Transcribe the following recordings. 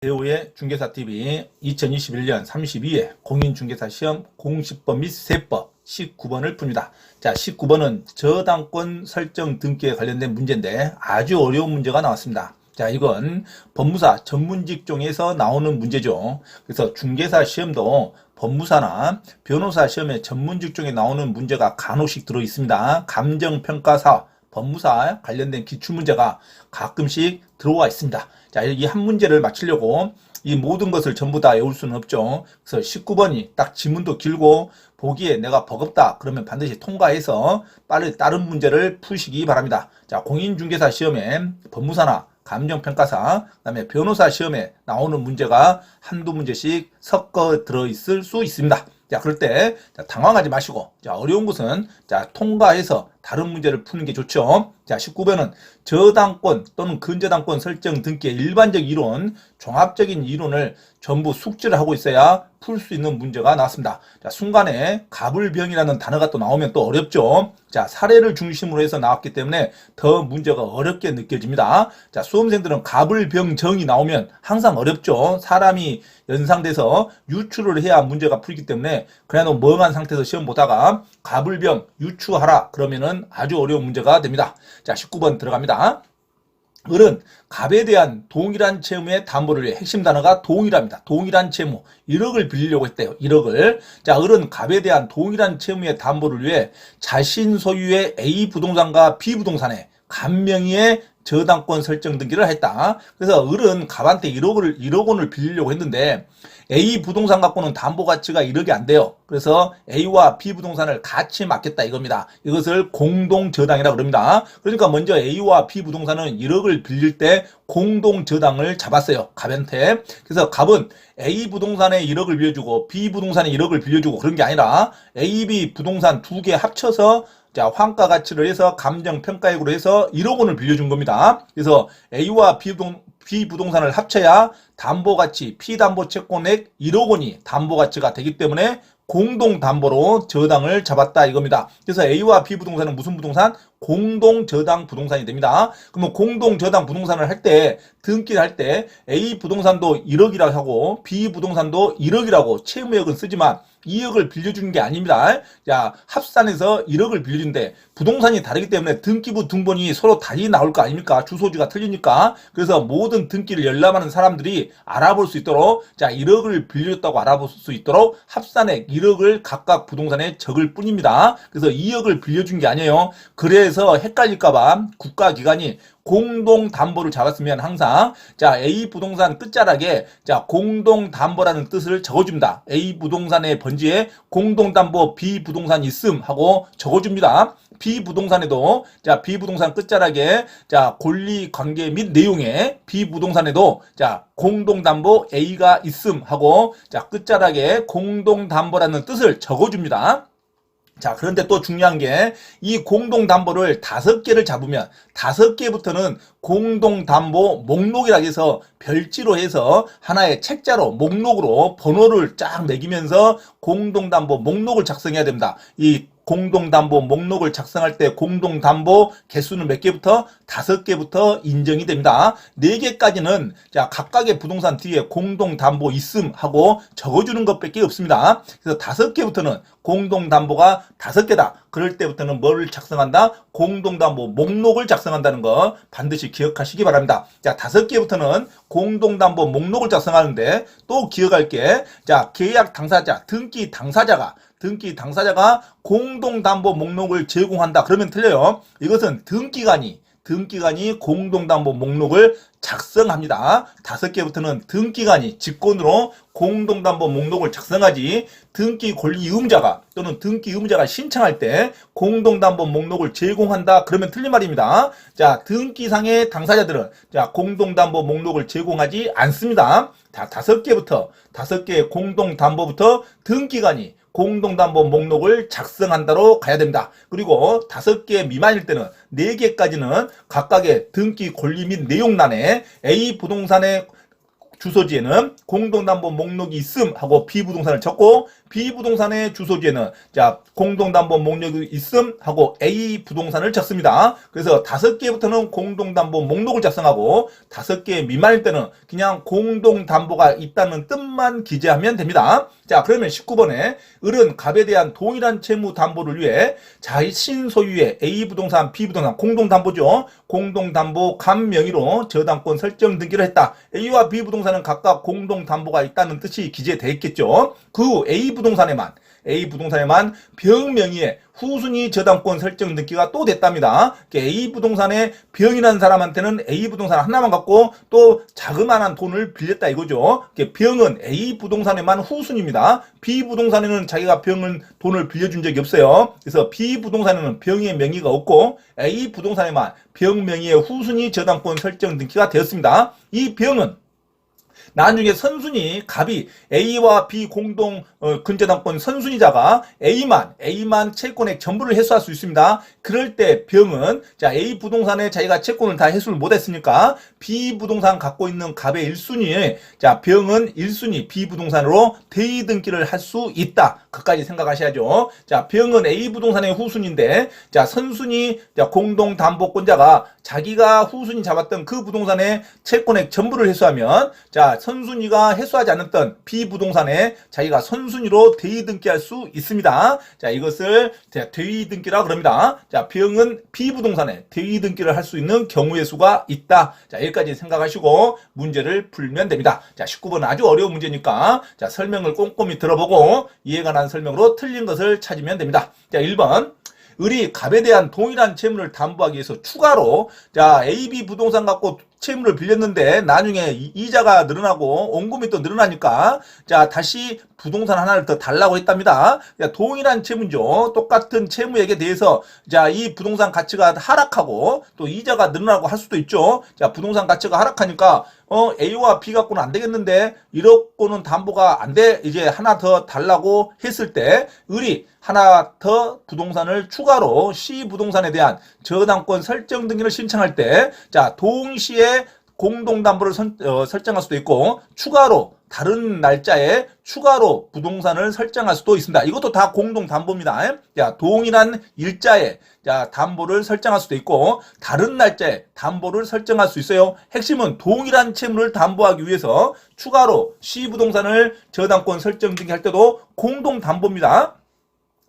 배우의 중개사TV 2021년 32회 공인중개사 시험 공시법 및 세법 19번을 풉니다. 자, 19번은 저당권 설정 등기에 관련된 문제인데 아주 어려운 문제가 나왔습니다. 자, 이건 법무사 전문직 종에서 나오는 문제죠. 그래서 중개사 시험도 법무사나 변호사 시험에 전문직 종에 나오는 문제가 간혹씩 들어 있습니다. 감정평가사, 법무사 관련된 기출문제가 가끔씩 들어와 있습니다. 자, 이 한 문제를 맞추려고 이 모든 것을 전부 다 외울 수는 없죠. 그래서 19번이 딱 지문도 길고 보기에 내가 버겁다 그러면 반드시 통과해서 빨리 다른 문제를 푸시기 바랍니다. 자, 공인중개사 시험에 법무사나 감정평가사, 그 다음에 변호사 시험에 나오는 문제가 한두 문제씩 섞어 들어 있을 수 있습니다. 자, 그럴 때 자, 당황하지 마시고 자, 어려운 것은 자, 통과해서 다른 문제를 푸는 게 좋죠. 자, 19번은 저당권 또는 근저당권 설정 등기의 일반적 이론, 종합적인 이론을 전부 숙지를 하고 있어야 풀 수 있는 문제가 나왔습니다. 자, 순간에 가불병이라는 단어가 또 나오면 또 어렵죠. 자, 사례를 중심으로 해서 나왔기 때문에 더 문제가 어렵게 느껴집니다. 자, 수험생들은 가불병정이 나오면 항상 어렵죠. 사람이 연상돼서 유추를 해야 문제가 풀리기 때문에 그냥 멍한 상태에서 시험 보다가 가불병 유추하라 그러면은 아주 어려운 문제가 됩니다. 자, 19번 들어갑니다. 을은 갑에 대한 동일한 채무의 담보를 위해 핵심 단어가 동일합니다. 동일한 채무 1억을 빌리려고 했대요. 1억을. 자, 을은 갑에 대한 동일한 채무의 담보를 위해 자신 소유의 A 부동산과 B 부동산에 간명의의 저당권 설정 등기를 했다. 그래서 을은 갑한테 1억을 1억 원을 빌리려고 했는데 A 부동산 갖고는 담보 가치가 1억이 안 돼요. 그래서 A와 B 부동산을 같이 맡겠다 이겁니다. 이것을 공동 저당이라 그럽니다. 그러니까 먼저 A와 B 부동산은 1억을 빌릴 때 공동 저당을 잡았어요. 갑한테. 그래서 갑은 A 부동산에 1억을 빌려주고 B 부동산에 1억을 빌려주고 그런 게 아니라 A, B 부동산 두 개 합쳐서 자, 환가 가치를 해서 감정 평가액으로 해서 1억 원을 빌려준 겁니다. 그래서 A와 B 부동, B 부동산을 합쳐야 담보 가치, 피담보 채권액 1억 원이 담보 가치가 되기 때문에 공동 담보로 저당을 잡았다 이겁니다. 그래서 A와 B 부동산은 무슨 부동산? 공동 저당 부동산이 됩니다. 그러면 공동 저당 부동산을 할 때 등기를 할 때 A 부동산도 1억이라고 하고 B 부동산도 1억이라고 채무액은 쓰지만 2억을 빌려주는 게 아닙니다. 자, 합산해서 1억을 빌려준대. 부동산이 다르기 때문에 등기부 등본이 서로 달리 나올 거 아닙니까? 주소지가 틀리니까. 그래서 모든 등기를 열람하는 사람들이 알아볼 수 있도록 자, 1억을 빌려줬다고 알아볼 수 있도록 합산액 1억을 각각 부동산에 적을 뿐입니다. 그래서 2억을 빌려준 게 아니에요. 그래서 헷갈릴까 봐 국가기관이 공동 담보를 잡았으면 항상 자 A 부동산 끝자락에 자 공동 담보라는 뜻을 적어줍니다. A 부동산의 번지에 공동 담보 B 부동산 있음 하고 적어줍니다. B 부동산에도 자 B 부동산 끝자락에 자 권리 관계 및 내용에 B 부동산에도 자 공동 담보 A가 있음 하고 자 끝자락에 공동 담보라는 뜻을 적어줍니다. 자, 그런데 또 중요한 게 이 공동담보를 다섯 개를 잡으면 다섯 개부터는 공동담보 목록이라 해서 별지로 해서 하나의 책자로 목록으로 번호를 쫙 매기면서 공동담보 목록을 작성해야 됩니다. 이 공동담보 목록을 작성할 때 공동담보 개수는 몇 개부터? 다섯 개부터 인정이 됩니다. 네 개까지는 자 각각의 부동산 뒤에 공동담보 있음 하고 적어주는 것밖에 없습니다. 그래서 다섯 개부터는 공동담보가 다섯 개다. 그럴 때부터는 뭐를 작성한다? 공동담보 목록을 작성한다는 거 반드시 기억하시기 바랍니다. 자 다섯 개부터는 공동담보 목록을 작성하는데 또 기억할 게 자 계약 당사자 등기 당사자가 등기 당사자가 공동담보 목록을 제공한다. 그러면 틀려요. 이것은 등기관이 등기관이 공동담보 목록을 작성합니다. 다섯 개부터는 등기관이 직권으로 공동담보 목록을 작성하지 등기 권리 의무자가 또는 등기 의무자가 신청할 때 공동담보 목록을 제공한다. 그러면 틀린 말입니다. 자, 등기상의 당사자들은 자, 공동담보 목록을 제공하지 않습니다. 자, 다섯 개부터 다섯 개의 공동담보부터 등기관이 공동담보 목록을 작성한다로 가야 됩니다. 그리고 다섯 개 미만일 때는 네 개까지는 각각의 등기 권리 및 내용란에 A 부동산의 주소지에는 공동담보 목록이 있음 하고 B부동산을 적고 B부동산의 주소지에는 자 공동담보 목록이 있음 하고 A 부동산을 적습니다. 그래서 다섯 개부터는 공동담보 목록을 작성하고 다섯 개 미만일 때는 그냥 공동담보가 있다는 뜻만 기재하면 됩니다. 자 그러면 19번에 을은 갑에 대한 동일한 채무 담보를 위해 자신 소유의 A 부동산, B 부동산 공동 담보죠. 공동 담보 갑 명의로 저당권 설정 등기를 했다. A와 B 부동산은 각각 공동 담보가 있다는 뜻이 기재되어 있겠죠. 그 후 A 부동산에만 A 부동산에만 병 명의의 후순위 저당권 설정 등기가 또 됐답니다. A 부동산에 병이라는 사람한테는 A 부동산 하나만 갖고 또 자그마한 돈을 빌렸다 이거죠. 병은 A 부동산에만 후순위입니다. B 부동산에는 자기가 병은 돈을 빌려준 적이 없어요. 그래서 B 부동산에는 병의 명의가 없고 A 부동산에만 병 명의의 후순위 저당권 설정 등기가 되었습니다. 이 병은 나중에 선순위 갑이 A와 B 공동 어, 근저당권 선순위자가 A만 A만 채권의 전부를 회수할 수 있습니다. 그럴 때 병은 자 A 부동산에 자기가 채권을 다 회수를 못했으니까 B 부동산 갖고 있는 갑의 1순위에 자 병은 1순위 B 부동산으로 대위 등기를 할 수 있다. 그까지 생각하셔야죠. 자 병은 A 부동산의 후순위인데 자 선순위 자 공동 담보권자가 자기가 후순위 잡았던 그 부동산의 채권액 전부를 회수하면 자 선순위가 회수하지 않았던 B 부동산에 자기가 선 순위로 대위 등기 할 수 있습니다. 자 이것을 자, 대위 등기라 그럽니다. 자 병은 B 부동산에 대위 등기를 할 수 있는 경우의 수가 있다. 자 여기까지 생각하시고 문제를 풀면 됩니다. 자 19번 아주 어려운 문제니까 자 설명을 꼼꼼히 들어보고 이해가 난 설명으로 틀린 것을 찾으면 됩니다. 자 1번 을이 갑에 대한 동일한 채무를 담보하기 위해서 추가로 자 AB 부동산 갖고 채무를 빌렸는데 나중에 이- 이자가 늘어나고 원금이 또 늘어나니까 자 다시 부동산 하나를 더 달라고 했답니다. 자, 동일한 채무죠. 똑같은 채무액에 대해서 자 이 부동산 가치가 하락하고 또 이자가 늘어나고 할 수도 있죠. 자 부동산 가치가 하락하니까 어 A와 B 갖고는 안 되겠는데 이렇고는 담보가 안 돼. 이제 하나 더 달라고 했을 때 을이 하나 더 부동산을 추가로 C 부동산에 대한 저당권 설정 등기를 신청할 때 자 동시에 공동담보를 선- 어, 설정할 수도 있고 추가로 다른 날짜에 추가로 부동산을 설정할 수도 있습니다. 이것도 다 공동담보입니다. 자, 동일한 일자에 자, 담보를 설정할 수도 있고 다른 날짜에 담보를 설정할 수 있어요. 핵심은 동일한 채무를 담보하기 위해서 추가로 C 부동산을 저당권 설정 등기할 때도 공동담보입니다.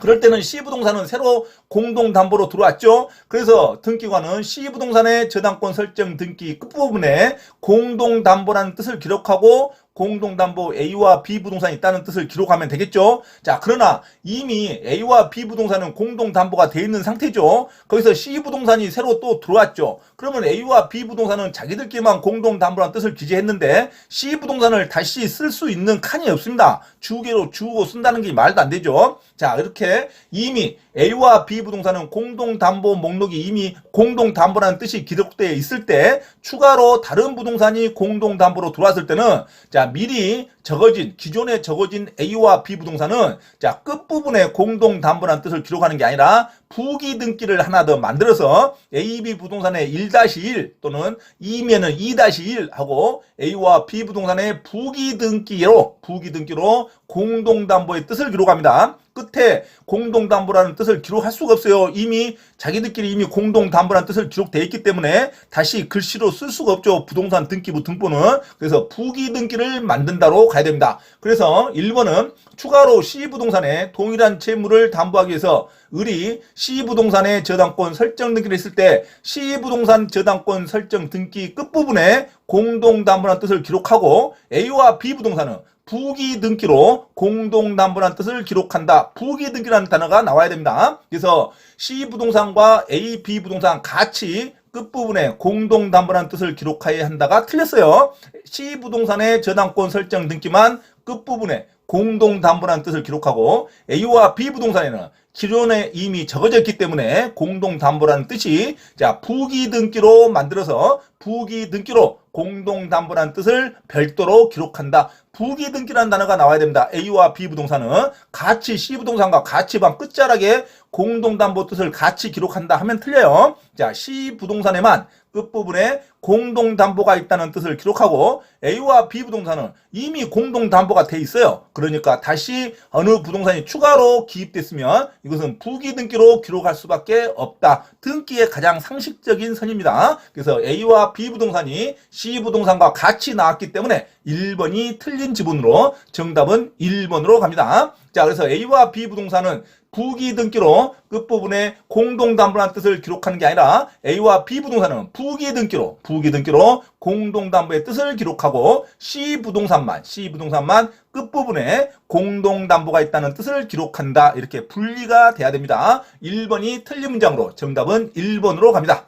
그럴 때는 C부동산은 새로 공동담보로 들어왔죠. 그래서 등기관은 C부동산의 저당권 설정 등기 끝부분에 공동담보라는 뜻을 기록하고 공동담보 A와 B 부동산이 있다는 뜻을 기록하면 되겠죠. 자, 그러나 이미 A와 B 부동산은 공동담보가 돼 있는 상태죠. 거기서 C 부동산이 새로 또 들어왔죠. 그러면 A와 B 부동산은 자기들끼리만 공동담보라는 뜻을 기재했는데 C 부동산을 다시 쓸 수 있는 칸이 없습니다. 주계로 주고 쓴다는 게 말도 안 되죠. 자, 이렇게 이미 A와 B 부동산은 공동담보 목록이 이미 공동담보라는 뜻이 기록되어 있을 때 추가로 다른 부동산이 공동담보로 들어왔을 때는 자, 미리 적어진 기존에 적어진 A와 B 부동산은 자, 끝부분에 공동 담보라는 뜻을 기록하는 게 아니라 부기 등기를 하나 더 만들어서 AB 부동산의 1-1 또는 2면은 2-1 하고 A와 B 부동산의 부기 등기로 부기 등기로 공동 담보의 뜻을 기록합니다. 끝에 공동담보라는 뜻을 기록할 수가 없어요. 이미 자기들끼리 이미 공동담보라는 뜻을 기록되어 있기 때문에 다시 글씨로 쓸 수가 없죠. 부동산 등기부 등본은. 그래서 부기 등기를 만든다로 가야 됩니다. 그래서 1번은 추가로 C부동산에 동일한 채무를 담보하기 위해서 을이 C부동산의 저당권 설정 등기를 했을 때 C부동산 저당권 설정 등기 끝부분에 공동담보라는 뜻을 기록하고 A와 B부동산은 부기 등기로 공동담보라는 뜻을 기록한다. 부기 등기라는 단어가 나와야 됩니다. 그래서 C 부동산과 A, B 부동산 같이 끝부분에 공동담보라는 뜻을 기록해야 한다가 틀렸어요. C 부동산의 저당권 설정 등기만 끝부분에 공동담보라는 뜻을 기록하고 A와 B 부동산에는 기존에 이미 적어져 있기 때문에 공동담보라는 뜻이 자 부기 등기로 만들어서 부기 등기로 공동담보라는 뜻을 별도로 기록한다. 부기 등기라는 단어가 나와야 됩니다. A와 B 부동산은 같이 C 부동산과 같이 방 끝자락에 공동담보 뜻을 같이 기록한다 하면 틀려요. 자, C 부동산에만 끝부분에 공동담보가 있다는 뜻을 기록하고 A와 B 부동산은 이미 공동담보가 돼 있어요. 그러니까 다시 어느 부동산이 추가로 기입됐으면 이것은 부기 등기로 기록할 수밖에 없다. 등기의 가장 상식적인 선입니다. 그래서 A와 B 부동산이 C 부동산과 같이 나왔기 때문에 1번이 틀린 지분으로 정답은 1번으로 갑니다. 자, 그래서 A와 B 부동산은 부기 등기로 끝부분에 공동담보라는 뜻을 기록하는 게 아니라 A와 B 부동산은 부기 등기로 부기 등기로 공동담보의 뜻을 기록하고 C 부동산만 C 부동산만 끝부분에 공동담보가 있다는 뜻을 기록한다. 이렇게 분리가 돼야 됩니다. 1번이 틀린 문장으로 정답은 1번으로 갑니다.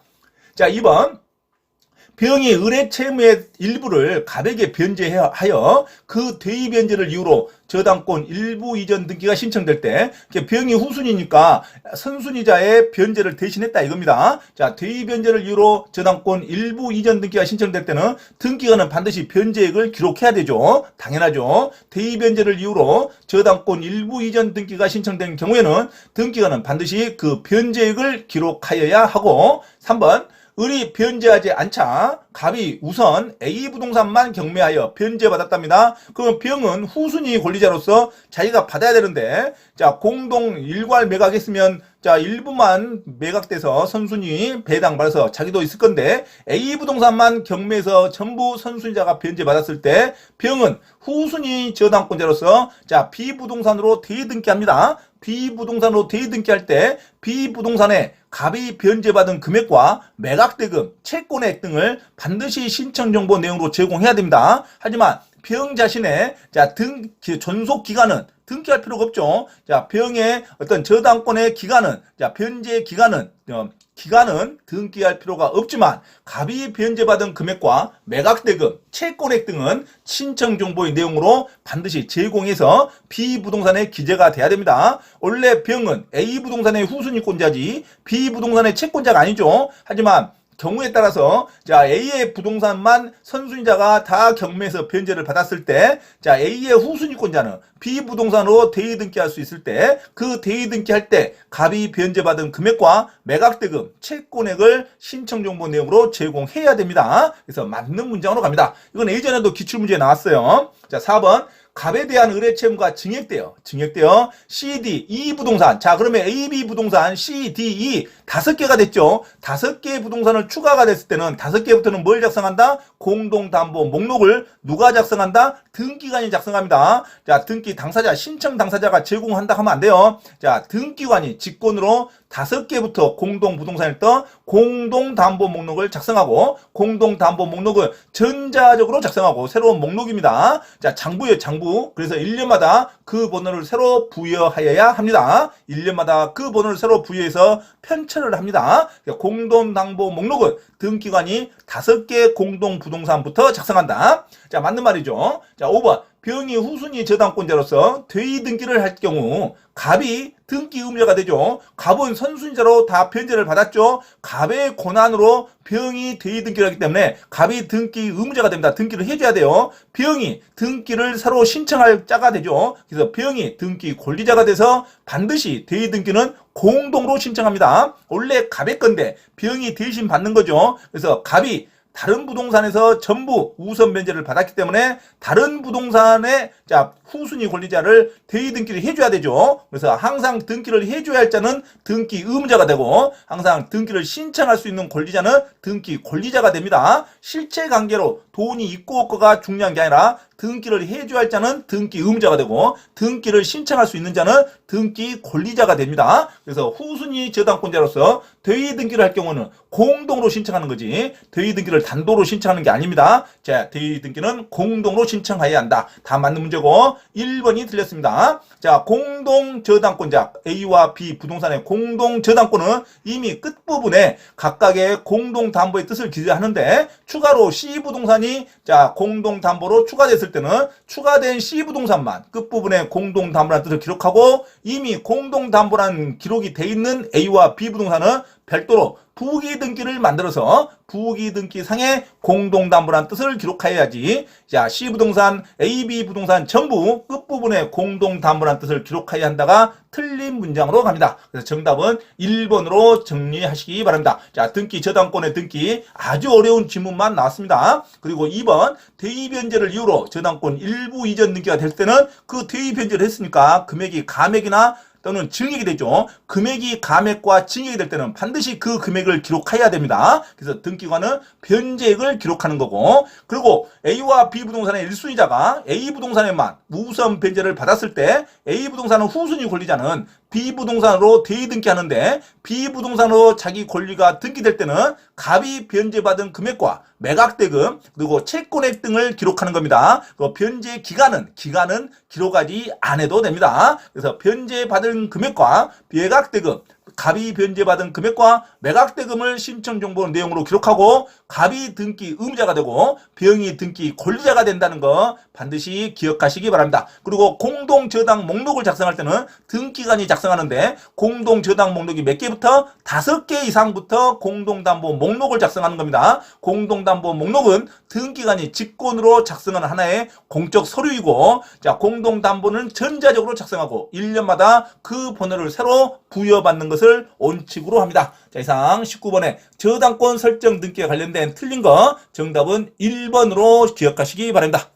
자, 2번 병이 의뢰 채무의 일부를 갑에게 변제하여 그 대의 변제를 이유로 저당권 일부 이전 등기가 신청될 때 병이 후순위니까 선순위자의 변제를 대신했다 이겁니다. 자, 대의 변제를 이유로 저당권 일부 이전 등기가 신청될 때는 등기관은 반드시 변제액을 기록해야 되죠. 당연하죠. 대의 변제를 이유로 저당권 일부 이전 등기가 신청된 경우에는 등기관은 반드시 그 변제액을 기록하여야 하고 3번 을이 변제하지 않자 갑이 우선 A 부동산만 경매하여 변제받았답니다. 그럼 병은 후순위 권리자로서 자기가 받아야 되는데 자 공동 일괄 매각했으면 자 일부만 매각돼서 선순위 배당 받아서 자기도 있을 건데 A 부동산만 경매해서 전부 선순위자가 변제받았을 때 병은 후순위 저당권자로서 자 B 부동산으로 대등기합니다. B 부동산으로 대등기할 때 B 부동산에 갑이 변제받은 금액과 매각대금, 채권액 등을 반드시 신청 정보 내용으로 제공해야 됩니다. 하지만 병 자신의 자등 존속 기간은 등기할 필요가 없죠. 자 병의 어떤 저당권의 기간은 자 변제 기간은 어, 기간은 등기할 필요가 없지만 갑이 변제받은 금액과 매각대금, 채권액 등은 신청 정보의 내용으로 반드시 제공해서 B 부동산에 기재가 돼야 됩니다. 원래 병은 A 부동산의 후순위권자지 B 부동산의 채권자가 아니죠. 하지만 경우에 따라서 자 A의 부동산만 선순위자가 다 경매에서 변제를 받았을 때 자 A의 후순위권자는 B 부동산으로 대의 등기할 수 있을 때 그 대의 등기할 때 갑이 변제받은 금액과 매각대금 채권액을 신청 정보 내용으로 제공해야 됩니다. 그래서 맞는 문장으로 갑니다. 이건 예전에도 기출문제에 나왔어요. 자 4번 갑에 대한 의뢰 채무가 증액돼요. 증액돼요. C, D, E 부동산. 자, 그러면 A, B 부동산, C, D, E 다섯 개가 됐죠. 다섯 개의 부동산을 추가가 됐을 때는 다섯 개부터는 뭘 작성한다? 공동담보 목록을 누가 작성한다? 등기관이 작성합니다. 자, 등기 당사자, 신청 당사자가 제공한다 하면 안 돼요. 자, 등기관이 직권으로 다섯 개부터 공동 부동산을 떠 공동 담보 목록을 작성하고 공동 담보 목록을 전자적으로 작성하고 새로운 목록입니다. 자, 장부요, 장부. 그래서 1년마다 그 번호를 새로 부여하여야 합니다. 1년마다 그 번호를 새로 부여해서 편철을 합니다. 공동 담보 목록은 등기관이 다섯 개 공동 부동산부터 작성한다. 자, 맞는 말이죠. 자, 5번. 병이 후순위 저당권자로서 대의 등기를 할 경우 갑이 등기 의무자가 되죠. 갑은 선순위자로 다 변제를 받았죠. 갑의 권한으로 병이 대의 등기를 하기 때문에 갑이 등기 의무자가 됩니다. 등기를 해줘야 돼요. 병이 등기를 새로 신청할 자가 되죠. 그래서 병이 등기 권리자가 돼서 반드시 대의 등기는 공동으로 신청합니다. 원래 갑의 건데 병이 대신 받는 거죠. 그래서 갑이 다른 부동산에서 전부 우선 변제를 받았기 때문에 다른 부동산의 자 후순위 권리자를 대의 등기를 해줘야 되죠. 그래서 항상 등기를 해줘야 할 자는 등기 의무자가 되고 항상 등기를 신청할 수 있는 권리자는 등기 권리자가 됩니다. 실체 관계로 돈이 있고 없고가 중요한 게 아니라 등기를 해줘야 할 자는 등기 의무자가 되고 등기를 신청할 수 있는 자는 등기 권리자가 됩니다. 그래서 후순위 저당권자로서 대의 등기를 할 경우는 공동으로 신청하는 거지 대의 등기를 단도로 신청하는 게 아닙니다. 자, 대의 등기는 공동으로 신청해야 한다. 다 맞는 문제고 1번이 틀렸습니다. 자, 공동 저당권자 A와 B 부동산의 공동 저당권은 이미 끝부분에 각각의 공동 담보의 뜻을 기재하는데 추가로 C 부동산이 부동산이 자 공동 담보로 추가됐을 때는 추가된 C 부동산만 끝부분에 공동 담보라는 뜻을 기록하고 이미 공동 담보라는 기록이 돼 있는 A와 B 부동산은 별도로 부기 등기를 만들어서 부기 등기 상에 공동담보라는 뜻을 기록하여야지. 자, C 부동산, A, B 부동산 전부 끝부분에 공동담보라는 뜻을 기록하여야 한다가 틀린 문장으로 갑니다. 그래서 정답은 1번으로 정리하시기 바랍니다. 자, 등기 저당권의 등기 아주 어려운 지문만 나왔습니다. 그리고 2번 대입 변제를 이유로 저당권 일부 이전 등기가 될 때는 그 대입 변제를 했으니까 금액이 감액이나 또는 증액이 되죠. 금액이 감액과 증액이 될 때는 반드시 그 금액을 기록해야 됩니다. 그래서 등기관은 변제액을 기록하는 거고 그리고 A와 B 부동산의 1순위자가 A 부동산에만 우선 변제를 받았을 때 A 부동산은 후순위 권리자는 B 부동산으로 대등기하는데 B 부동산으로 자기 권리가 등기될 때는 갑이 변제받은 금액과 매각대금 그리고 채권액 등을 기록하는 겁니다. 그 변제 기간은 기간은 기록하지 않아도 됩니다. 그래서 변제받은 금액과 매각대금 갑이 변제받은 금액과 매각대금을 신청 정보 내용으로 기록하고 갑이 등기 의무자가 되고 병이 등기 권리자가 된다는 거 반드시 기억하시기 바랍니다. 그리고 공동 저당 목록을 작성할 때는 등기관이 작성하는데 공동 저당 목록이 몇 개부터 다섯 개 이상부터 공동담보 목록을 작성하는 겁니다. 공동담보 목록은 등기관이 직권으로 작성하는 하나의 공적 서류이고 자 공동담보는 전자적으로 작성하고 1년마다 그 번호를 새로 부여받는 것을 원칙으로 합니다. 자 이상 19번의 저당권 설정 등기에 관련된 틀린 거 정답은 1번으로 기억하시기 바랍니다.